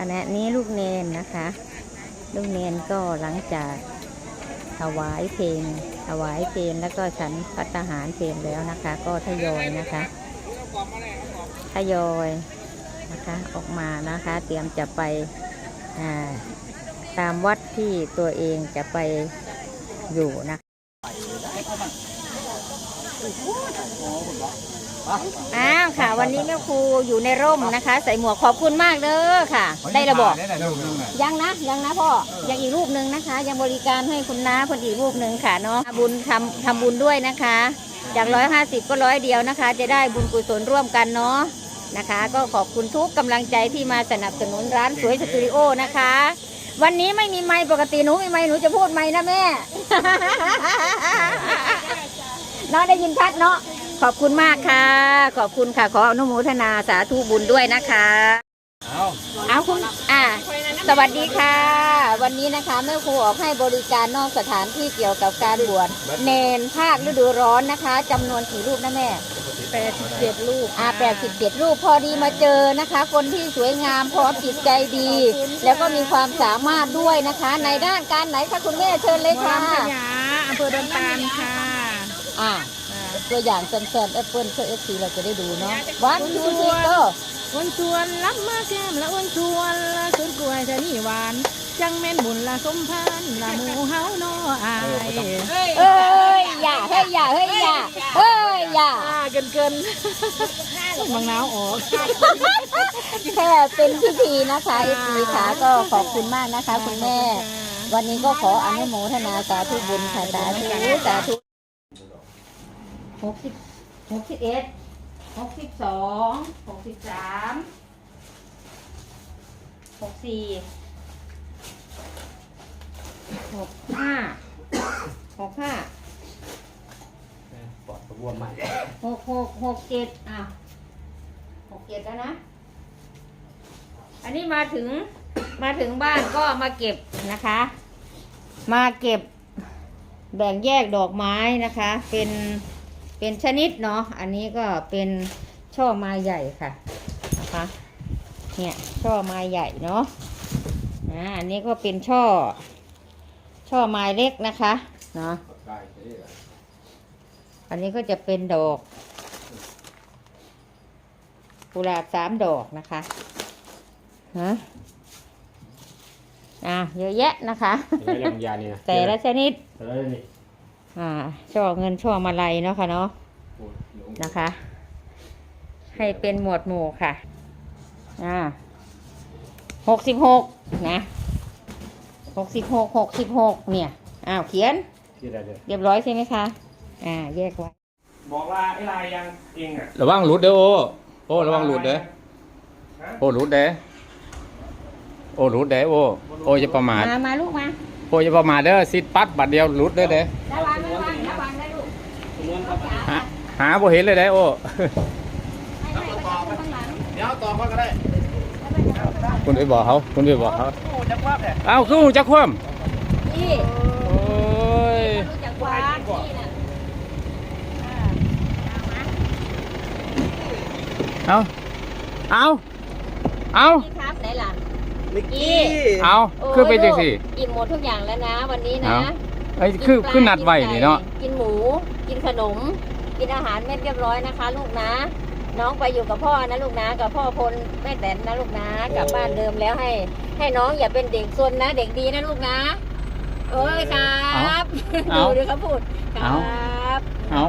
ขณะนี้ลูกเนนนะคะ ลูกเนนก็หลังจากถวายเพลงถวายเพลงแล้วก็ฉันพัตตาหารเพลงแล้วนะคะ ก็ทยอยนะคะทยอยนะคะออกมานะคะ เตรียมจะไปาตามวัดที่ตัวเองจะไปอยู่นะคะอ้าวค่ะ วันนี้แม่ครูอยู่ในร่มนะคะ ใส่หมวกขอบคุณมากเด้อค่ะ ได้ระบอกยังนะยังนะพ่อยังอีกรูปหนึ่งนะคะ ยังบริการให้คุณน้าคนอีกรูปหนึ่งค่ะเนาะทำบุญทำทำบุญด้วยนะคะ จากร้อยห้าสิบก็ร้อยเดียวนะคะ จะได้บุญกุศลร่วมกันเนาะนะคะ ก็ขอบคุณทุกกำลังใจที่มาสนับสนุนร้านสวยสตูดิโอนะคะ วันนี้ไม่มีไม้ปกติหนูมีไม้หนูจะพูดไม้นะแม่เนาะได้ยินชัดเนาะ ขอบคุณมากค่ะ ขอบคุณค่ะ ขออนุโมทนาสาธุบุญด้วยนะคะเอาคุณอ่าสวัสดีค่ะ วันนี้นะคะแม่ครูออกให้บริการนอกสถานที่เกี่ยวกับการบวชเนนภาคฤดูร้อนนะคะจำนวนกี่รูปนะแม่แปดสิบเจ็ดรูปอ่าแปดสิบเจ็ดรูปพอดีมาเจอนะคะ คนที่สวยงามพร้อมจิตใจดี แล้วก็มีความสามารถด้วยนะคะ ในด้านการไหนคะคุณแม่เชิญเลยค่ะขยาอำเภอดอนตาลค่ะ อ่า ตัวอย่างแซนๆแอปเปิลเพื่อเอฟซีเราจะได้ดูเนาะวันทูซีโตอ้วนชวนรับมาแก้มละอ้วนชวนละสุดกล้วยจะนี่หวาน จังแม่นบุญละสมพันธ์ละหมูเฮาน้ออายเอ้ยอย่าเฮ้ยอย่าเฮ้ยอย่าเฮ้ยอย่าอ่าเกินเกินบางนาวออกแค่เป็นพิธีนะคะเอฟซีค่ะก็ขอบคุณมากนะคะ คุณแม่ วันนี้ก็ขออนุโมทนาสาธุบุญค่ะสาธุสาธุ หกสิบหกสิบเอ็ดหกสิบสองหกสิบสามหกสี่หกห้าหกห้าปอดบวมใหม่หกหกหกเจ็ดอะหกเจ็ดแล้วนะ อันนี้มาถึงมาถึงบ้านก็มาเก็บนะคะ มาเก็บแบ่งแยกดอกไม้นะคะ เป็น เป็นชนิดเนาะ อันนี้ก็เป็นช่อไม้ใหญ่ค่ะนะคะ เนี่ยช่อไม้ใหญ่เนาะอ่าอันนี้ก็เป็นช่อ ช่อไม้เล็กนะคะเนาะอันนี้ก็จะเป็นดอกกุหลาบสามดอกนะคะฮะอะเยอะแยะนะคะไม่เรื่องยานี่นะแต่ละชนิดเออนี่อ่าช่อเงินช่อมาลัยเนาะค่ะเนาะโอ้ยหลงนะคะ ให้เป็นหมวดหมู่ค่ะอ่าหกสิบหกนะหกสิบหกหกสิบหกเนี่ยอ้าวเขียนที่ใดเลยเรียบร้อยใช่ไหมคะอ่า แยกไว้บอกว่าไอ้ลายยังเองอะระวังหลุดเด้อโอ้โอ้ระวังหลุดเด้อโอ้หลุดเด้อโอ้หลุดเด้อโอ้โอ้จะประมาทมามาลูกมาโอ้จะประมาทเด้อซิดปัดบัดเดียวหลุดเด้อเด้อระวังระวังระวังได้ลูก หาหาบ่เห็นเลยเด้อโอ้ให้ให้ต่อไปข้างหลังเดี๋ยวต่อมาก็ได้คุณไปบอกเขาคุณไปบอกเขาโอ้จะว่าแต่เอ้าคือหูจักคว่นี่ำโอ้ยรู้จักวางนี่น่ะอ่าเอามาเอาเอาเอานี่ครับไหนล่ะนิกกี้กี้เอาคือเป็นจังซี่โอ้ยลูกอิ่มหมดทุกอย่างแล้วนะวันนี้นะเอาไอ้ยคือปลาคือนัดไว้กินี่เนาะไก่กินหมู กินขนม กินอาหารเม็ดเรียบร้อยนะคะ ลูกนะ น้องไปอยู่กับพ่อนะลูกนะ กับพ่อพลแม่แตนนะลูกนะกลับบ้านเดิมแล้วให้ ให้น้องอย่าเป็นเด็กซนนะ เด็กดีนะลูกนะ เอ้ยครับเอาดูดิเขาพูดคเอารับเอา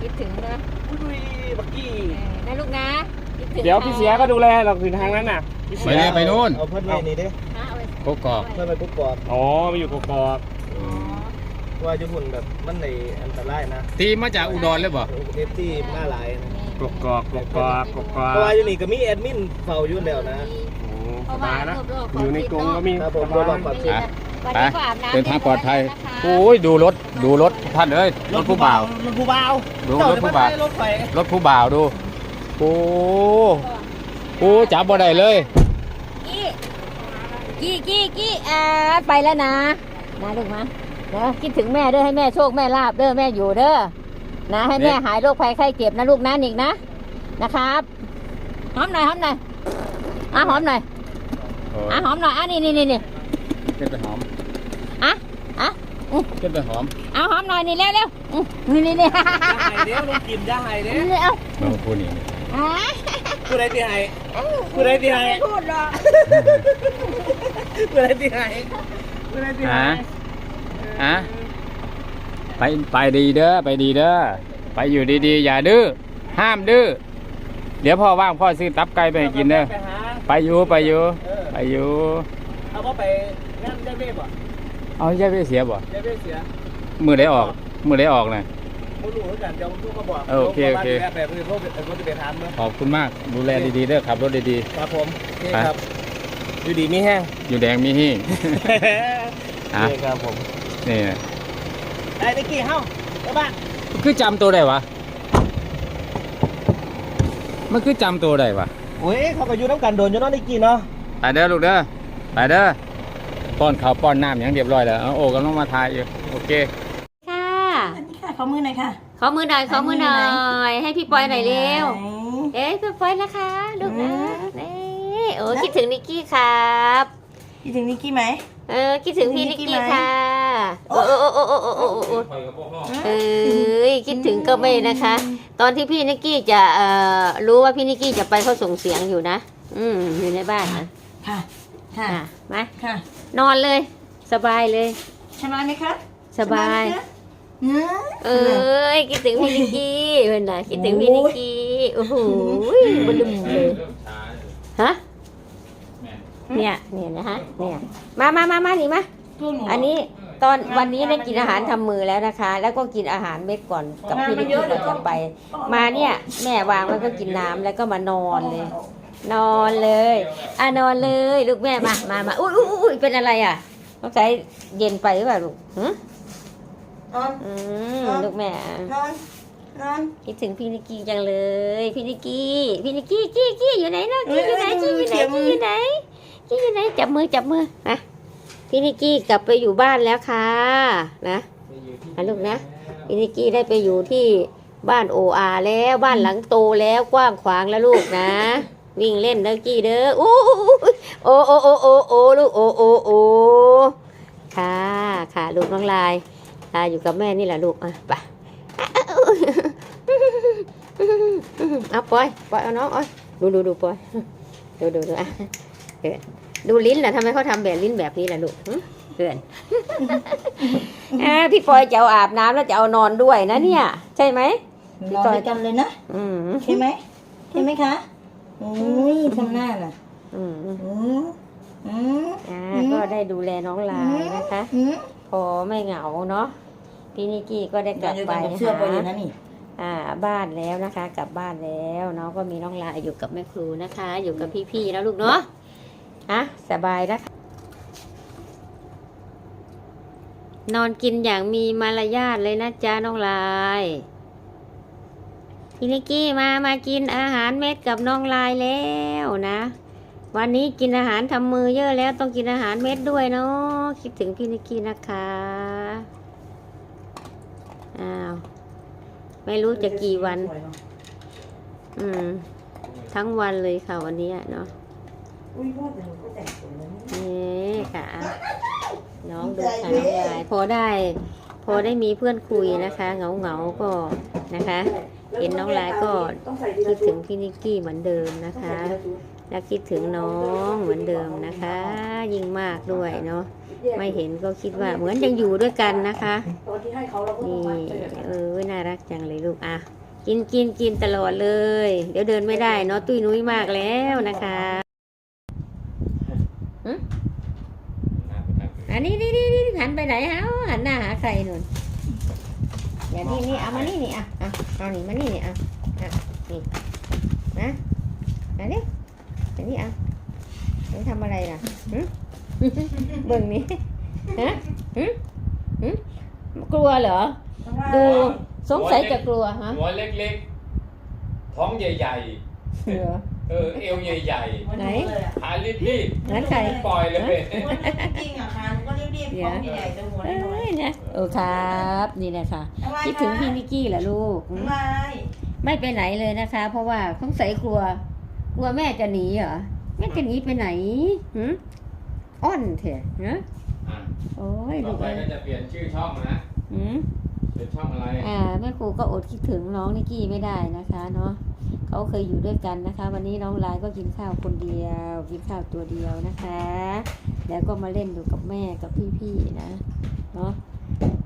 คิดถึงนะอุ้ยบักกี้เออนะลูกนะคิถึงเดี๋ยวพี่เสียก็ดูแลเราคืนทางนั้นน่ะพี่ไปเสียเนี่ยไปนู่นเอาเพื่อนไปนี่ดินะเอาไปกกอกเพื่อนไปกุ๊กกอกอ๋อมาอยู่กอก ว่าญี่ปุ่นแบบมันในอันตรายนะทีมมาจากอุดรเลยบ่เอฟซีหน้าหลายนะกอกกอกกอกกอกกอกกอเพราะว่าอยู่นี่ก็มีแอดมินเฝ้าอยู่แล้วนะโอ้เพราะสว่าบายนะรวบๆขอยู่ในกรงก็มีครับผมสบายรวบๆวันนี้ก็อาบน้ำเดินทางปลอดภัยเรีบร้นะคะโอ้ยดูรถดูรถท่านเอ้ยรถผู้บ่าวรถผู้บ่าวดูรถผู้บ่าวรถไฟรถผู้บ่าวดูโอ้โอ้จับบ่ได้เลยกี้กี้กี้กี้อ่าไปแล้วนะนะลูกมา เด้อคิดถึงแม่เด้อให้แม่โชคแม่ลาบเด้อแม่อยู่เด้อนะ ให้แม่หายโรคภัยไข้เจ็บนะลูกนะนิกนะนะครับหอมหน่อยหอมหน่อยอะหอมหน่อยโอ้ยอะหอมหน่อยอะนี่นี่นี่นี่ขึ้นไปหอมอะอะขึ้นไปหอมเอาหอมหน่อยนี่เร็วเร็วอืมนี่นี่นี่ย่าไห้เด้อลุงกิมย่าไห้เด้อนี่เอาน้องพูดนี่อะผู้ใดที่ไห้ผู้ใดที่ไห้ไม่พูดหรอกผู้ใดที่ไห้ผู้ใดที่ไห้ฮะฮะไปไปดีเด้อไปดีเด้อไปอยู่ดีๆ อย่าดื้อห้ามดื้อเดี๋ยวพ่อว่างพ่อซื้อตับไก่ไปให้กินเด้อไปหาไปอยู่ไปอยู่ไปอยู่เอาว่าไปงานได้เบ้บ่เอาใช่ไปเสียบ่ได้เบ้เสียมือได้ออก มือได้ออกนะไม่รู้เหมือนกันเดี๋ยวผมก็บอกเออโอเคโอเคแบบนี้พวกเป็นคนจะไปถามเนาะขอบคุณมากดูแลดีๆเด้อขับรถดีครับผมนี่ไปครับอยู่ดีมีแห้งๆอยู่แดงมีหิ้งอะนี่ครับผม นี่ไอ้นิกกี้เฮ้าไปบ้านคือจำตัวได้วะมันคือจำตัวได้วะโอ้ยเขาก็อยู่น้ำกันโดนอยู่เน้องนิกกี้เนาะไปเด้อลูกเด้อไปเด้อป้อนข้าวป้อนน้ำอย่างเรียบร้อยแล้วเอาโอ้กำลังมาทายอยู่โอเค ค่ะอันนี้ค่ะขอมือหน่อยค่ะ ขอมือหน่อยขอมือหน่อยให้พี่ปอยหน่อยเร็วไหนเอ้ยพี่ปอยนะคะลูกนะอืมนี่โอ้คิดถึงนิกกี้ครับคิดถึงนิกกี้ไหม เออคิดถึงพี่นินิกกกี้กี้ไหมค่ะ โอ้โอ้โอ้โอ้โอ้โอ้โอ้เอ้ยคิดถึงก็ไม่นะคะ ตอนที่พี่นิกกี้จะเอ่อรู้ว่าพี่นิกกี้จะไปเขาส่งเสียงอยู่นะ อืมอยู่ในบ้านนะค่ะ ค่ะ อะมา ค่ะ นอนเลย สบายเลย สบายไหมครับสบาย ไหมคะเนื้อ เอ้ยคิดถึงพี่นิกกี้เพื่อนนะคิดถึงพี่นิกกี้โอ้โหบลุมเลยฮะ เนี่ยเนี่ยนะฮะเนี่ยมามามามานี่มาตัวหนูอันนี้ตอนวันนี้ได้กินอาหารทำมือแล้วนะคะ แล้วก็กินอาหารเม็ดก่อนกับพี่นิกกี้ก่อนจะไป มาเนี่ยแม่วางไว้ก็กินน้ำแล้วก็มานอนเลย นอนเลยอะนอนเลยลูกแม่มามามาอุ้ยอุ้ยอุ้ยเป็นอะไรอะต้องใช้เย็นไปหรือเปล่าลูกหึนอนอืมลูกแม่นอนนอนคิดถึงพี่นิกกี้จังเลย พี่นิกกี้พี่นิกกี้กี้กี้อยู่ไหนเนาะกี้อยู่ไหนกี้อยู่ไหนกี้อยู่ไหน กี้อยู่ไหนจับมือจับมือนะพี่นิกกี้กลับไปอยู่บ้านแล้วค่ะนะอะลูกนะพี่นิกกี้ได้ไปอยู่ที่บ้านโออาแล้วบ้านหลังโตแล้วกว้างขวางแล้วลูกนะ วิ่งเล่นเด้อกี้เด้ออู้โอ้โอ้โอ้โอ้โอ้ลูกโอ้โอ้โอ้ค่ะค่ะลูกน้องลายลายอยู่กับแม่นี่แหละลูกอะไปเอาปล่อยปล่อยเอาน้องอ้ยดูดูดูปล่อยดูดูดูอะเกิด ดูลิ้นล่ะทำไมเขาทำแบบลิ้นแบบนี้ล่ะลูกหึเกินอ่าพี่ปอยจะเอาอาบน้ำแล้วจะเอานอนด้วยนะเนี่ย ใช่ไหม นอนด้วยกันเลยนะอืมใช่ไหมใช่ไหมคะอุ้ยทำหน้าน่ะอืมอืมอืมอ่าอืมก็ได้ดูแลน้องลายนะคะ อืมพอไม่เหงาเนาะพี่นิกกี้ก็ได้กลับอยู่ไปกันกับเสื้อไปเลยหานะนี่อ่าบ้านแล้วนะคะ กลับบ้านแล้วน้องก็มีน้องลายอยู่กับแม่ครูนะคะ อยู่กับพี่ๆแล้วลูกเนาะ อะสบายนะคะนอนกินอย่างมีมารยาทเลยนะจ๊ะน้องลายพี่นิกกี้มามากินอาหารเม็ดกับน้องลายแล้วนะ วันนี้กินอาหารทำมือเยอะแล้วต้องกินอาหารเม็ดด้วยเนาะคิดถึงพี่นิกกี้นะคะอ้าวไม่รู้จะกี่วัน อืม ทั้งวันเลยค่ะวันนี้เนาะ อุ้ยพ่อแต่หนูก็แต่งสวยแล้วนี่นี่ค่ะ น้องดูค่ะน้องยายพอได้ พอได้มีเพื่อนคุยนะคะเหงาเหงาๆก็นะคะ เห็นน้องลายก็ ต้องใส่ทีคิละดชุถึงพี่นิกกี้เหมือนเดิมนะต้องใส่คะ ทีละชุดและคิดถึงน้องเหมือนเดิมนะคะ ยิ่งมากด้วยเนาะไม่เห็นก็คิดว่าเหมือนยังอยู่ด้วยกันนะคะ ตอนที่ให้เขาเราก็ต้นี่องมัดไปแบบเออน่ารักจังเลยลูกอะกินกินกินตลอดเลย เดี๋ยวเดินไม่ได้เนาะตุ้ยนุ้ยมากแล้วนะคะ อันนี้นี่นี่นี่หันไปไหนฮะหันหน้าหาใครหนุนอย่านี่นี่เอามานี่นี่อะอะเอานี่มานี่นี่อะอะนี่นะอันนี้อันนี้อะนี่ทำอะไรล่ะหึเบิ่งนี่ฮะหึหึกลัวเหรอ ดู สงสัยจะกลัวฮะหัวเล็กๆ ท้องใหญ่เหรอๆ เออเอวใหญ่ไหน ๆขารีบงั้นใคร ๆปล่อยเลย จริงอะค่ะหนูก็รีบๆของใหญ่ๆจะหัวเอ้น้อยยนะโอ้ครับนี่แหละค่ะๆอะไรคิดถึงพี่นิกกี้เหรอลูกหืมอะไรไม่ไปไหนเลยนะคะ เพราะว่าสงสัยกลัว กลัวแม่จะหนีเหรอม่จะหนีไปไหนหืมอ้อนเถอะฮะอะโอ้ยต่ลูอกไปเอ้ยก็จะเปลี่ยนชื่อช่องนะ หืม เป็นช่องอะไร อ่าแม่ครูก็อดคิดถึงน้องนิกกี้ไม่ได้นะคะเนาะ เขาเคยอยู่ด้วยกันนะคะ วันนี้น้องลายก็กินข้าวคนเดียว กินข้าวตัวเดียวนะคะ แล้วก็มาเล่นอยู่กับแม่กับพี่ๆนะเนาะ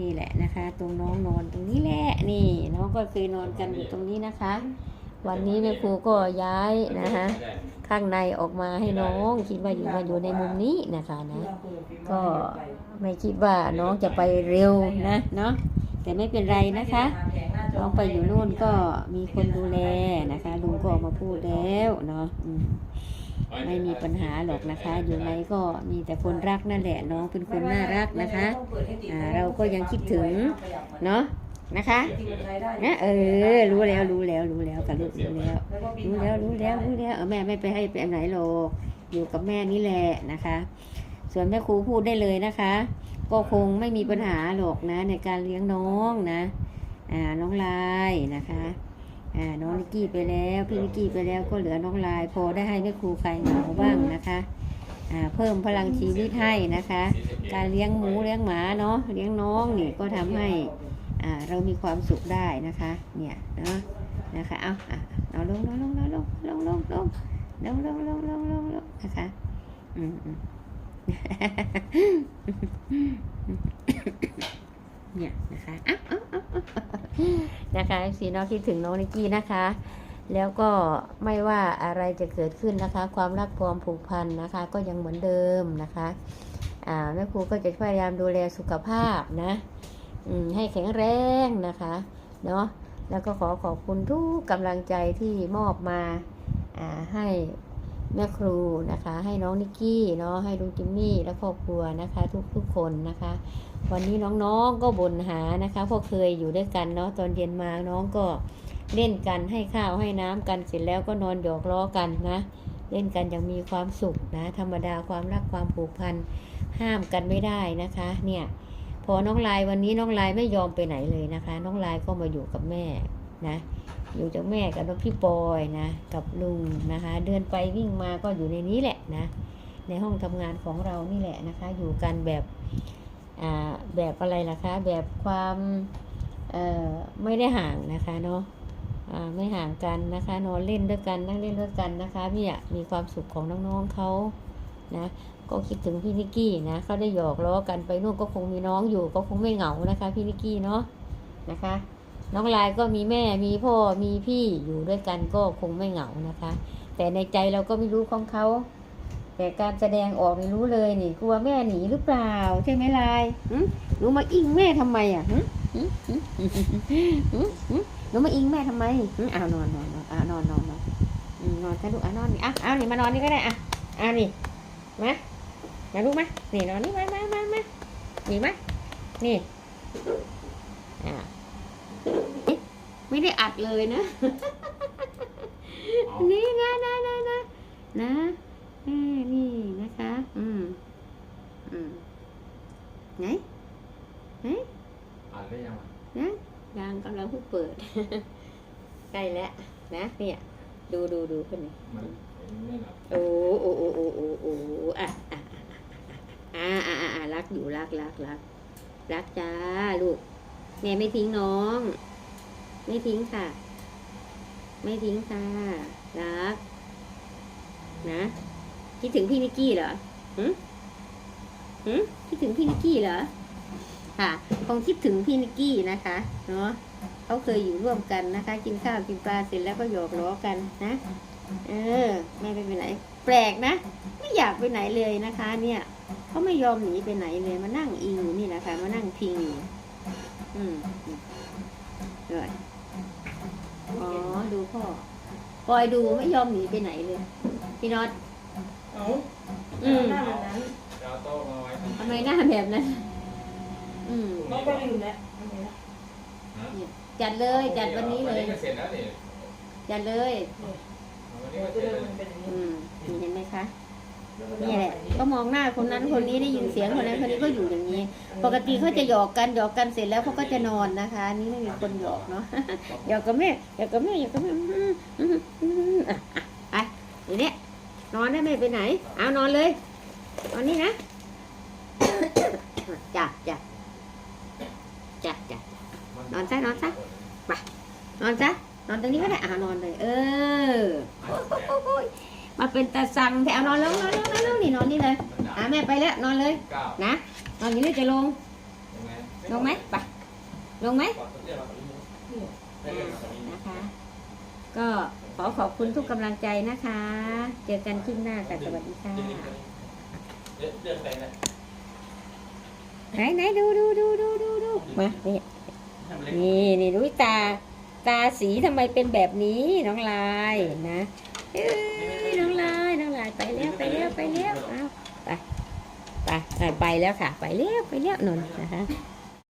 นี่แหละนะคะ ตรงน้องนอนตรงนี้แหละนี่น้องก็เคยนอนกันอยู่ตรงนี้นะคะ วันนี้แม่ครูก็ย้ายนะคะข้างในออกมาให้น้องคิดว่าอยู่มาอยู่ในมุมนี้นะคะนะ ก็ไม่คิดว่าน้องจะไปเร็วนะเนาะแต่ไม่เป็นไรนะคะ น้องไปอยู่นู่นก็มีคนดูแลนะคะลุงก็ออกมาพูดแล้วเนาะไม่มีปัญหาหรอกนะคะ อยู่ไหนก็มีแต่คนรักนั่นแหละน้องเป็นคนน่ารักนะคะอ่าเราก็ยังคิดถึงเนาะนะคะนะเออ รู้แล้วรู้แล้วรู้แล้วกับลูกรู้แล้วรู้แล้วรู้แล้วรู้แล้วเออแม่ไม่ไปให้ไปไหนหรอกอยู่กับแม่นี่แหละนะคะ ส่วนแม่ครูพูดได้เลยนะคะ ก็คงไม่มีปัญหาหรอกนะในการเลี้ยงน้องนะ อ่าน้องลายนะคะอ่าน้องนิกกี้ไปแล้วพี่นิกกี้ไปแล้วก็เหลือน้องลาย พอได้ให้แม่ครูใครเหงาบ้างนะคะอ่าเพิ่มพลังชีวิตให้นะคะ การเลี้ยงหมูเลี้ยงหมาเนาะเลี้ยงน้องนี่ก็ทำให้อ่าเรามีความสุขได้นะคะ เนี่ยเนาะนะคะเอาอะเอาลงลงลงลงลงลงลงลงลงลงลงลงลงลงนะคะอืมอืม เนี่ยนะคะอ้าวอ้าวอ้าวนะคะสีน้องคิดถึงน้องนิกกี้นะคะ แล้วก็ไม่ว่าอะไรจะเกิดขึ้นนะคะ ความรักความผูกพันนะคะ ก็ยังเหมือนเดิมนะคะอ่าแม่ครูก็จะพยายามดูแลสุขภาพนะอืมให้แข็งแรงนะคะเนาะแล้วก็ขอขอบคุณทุกกำลังใจที่มอบมาอ่าให้ แม่ครูนะคะ ให้น้องนิกกี้เนาะให้ลุงจิมมี่และครอบครัวนะคะ ทุกทุกคนนะคะ วันนี้น้องๆก็บ่นหานะคะเพราะเคยอยู่ด้วยกันเนาะตอนเย็นมาน้องก็เล่นกันให้ข้าวให้น้ำกันเสร็จแล้วก็นอนหยอกล้อกันนะ เล่นกันอย่างมีความสุขนะ ธรรมดาความรักความผูกพันห้ามกันไม่ได้นะคะ เนี่ยพอน้องลายวันนี้น้องลายไม่ยอมไปไหนเลยนะคะ น้องลายก็มาอยู่กับแม่นะ อยู่กับแม่กับน้องพี่ปอยนะกับลุงนะคะ เดินไปวิ่งมาก็อยู่ในนี้แหละนะ ในห้องทำงานของเรานี่แหละนะคะ อยู่กันแบบแบบอะไรล่ะคะ แบบความไม่ได้ห่างนะคะเนาะไม่ห่างกันนะคะ นอนเล่นด้วยกันนั่งเล่นด้วยกันนะคะพี่อะมีความสุขของน้องๆเขานะก็คิดถึงพี่นิกกี้นะเขาได้หยอกล้อกันไปนู่นก็คงมีน้องอยู่ก็คงไม่เหงานะคะพี่นิกกี้เนาะนะคะ น้องลายก็มีแม่มีพ่อมีพี่อยู่ด้วยกันก็คงไม่เหงานะคะ แต่ในใจเราก็ไม่รู้ของเขา แต่การแสดงออกนี่รู้เลยนี่กลัวแม่หนีหรือเปล่า ใช่ไหมลายหนูมาอิงแม่ทำไมอะหนูมาอิงแม่ทำไมอ้าวนอนนอนนอนอ้าวนอนนอนนอนนอนซะลูกอะนอนนี่อะเอานี่มานอนนี่ก็ได้อะอะนี่มามาลูกมานี่นอนนี่มามามามานี่มานี่ ไม่ได้อัดเลยนะ นี่นะนะนะนะนะแม่นี่นะคะ อืม อืมไหนไหนอ่านได้ยังนะยางกำลังเพิ่งเปิด ใกล้แล้วนะเนี่ยดูดูดูขึ้นนี่มันไม่หลับโอ้โอ้โอ้โอ้โอ้โอ้อะอะอะอะอะอะรักอยู่รักรักรักรักจ้าลูกแม่ไม่ทิ้งน้อง ไม่ทิ้งค่ะ ไม่ทิ้งค่ะรัก นะคิดถึงพี่นิกกี้เหรอหืมหืมคิดถึงพี่นิกกี้เหรอค่ะคงคิดถึงพี่นิกกี้นะคะเนาะเขาเคยอยู่ร่วมกันนะคะ กินข้าวกินปลาเสร็จแล้วก็หยอกล้อกันนะเออแม่ไปไหน แปลกนะ ไม่อยากไปไหนเลยนะคะ เนี่ยเขาไม่ยอมหนีไปไหนเลยมานั่งอิงอยู่นี่นะคะมานั่งพิงอยู่อืมเลย อ๋อ ดูพ่อคอยดูไม่ยอมหนีไปไหนเลย พี่น็อต เอาอืม หน้าแบบนั้นจะเอาโต๊ะมาไว้ทำไมหน้าแบบนั้น อืม น้องก็ลืมแล้วจัดเลย จัดวันนี้เลยก็เสร็จแล้วนี่จัดเลย วันนี้เดี๋ยวก็จะเสร็จเดินแล้วมันเป็นอย่างนี้อืมนี่เห็นไหมคะ นี่แหละก็มองหน้าคนนั้นคนนี้ได้ยินเสียงคนนั้นคนนี้ก็อยู่อย่างนี้ ปกติเขาจะหยอกกันหยอกกันเสร็จแล้วเขาก็จะนอนนะคะนี่ไม่มีคนหยอกเนาะหยอกกับแม่หยอกกับแม่หยอกกับแม่อะไปเดี๋ยนี้นอนได้ไม่ไปไหน เอานอนเลยนอนนี่นะจ้ะจ้ะจ้ะจ้ะนอนซะนอนซะไปนอนซะนอนตรงนี้ก็ได้อ่านอนเลย เออ มาเป็นตาสั่งแถวนอนลงนอนลงนอนลงนี่นอนนี่เลยอ่าแม่ไปแล้วนอนเลยนะนอนอยู่นี่จะลงลงไหมไปลงไหมนะคะ ก็ขอขอบคุณทุกกำลังใจนะคะ เจอกันคลิปหน้าค่ะสวัสดีค่ะไหนไหนดูดูดูดูดูดูมานี่นี่นี่ดูตา ตาสีทำไมเป็นแบบนี้น้องลายนะ เอ้ยน้องลายน้องลายไปแล้วไปแล้วไปแล้วเอาไปไปไปแล้วค่ะ ไปแล้วไปแล้วนนท์นะคะ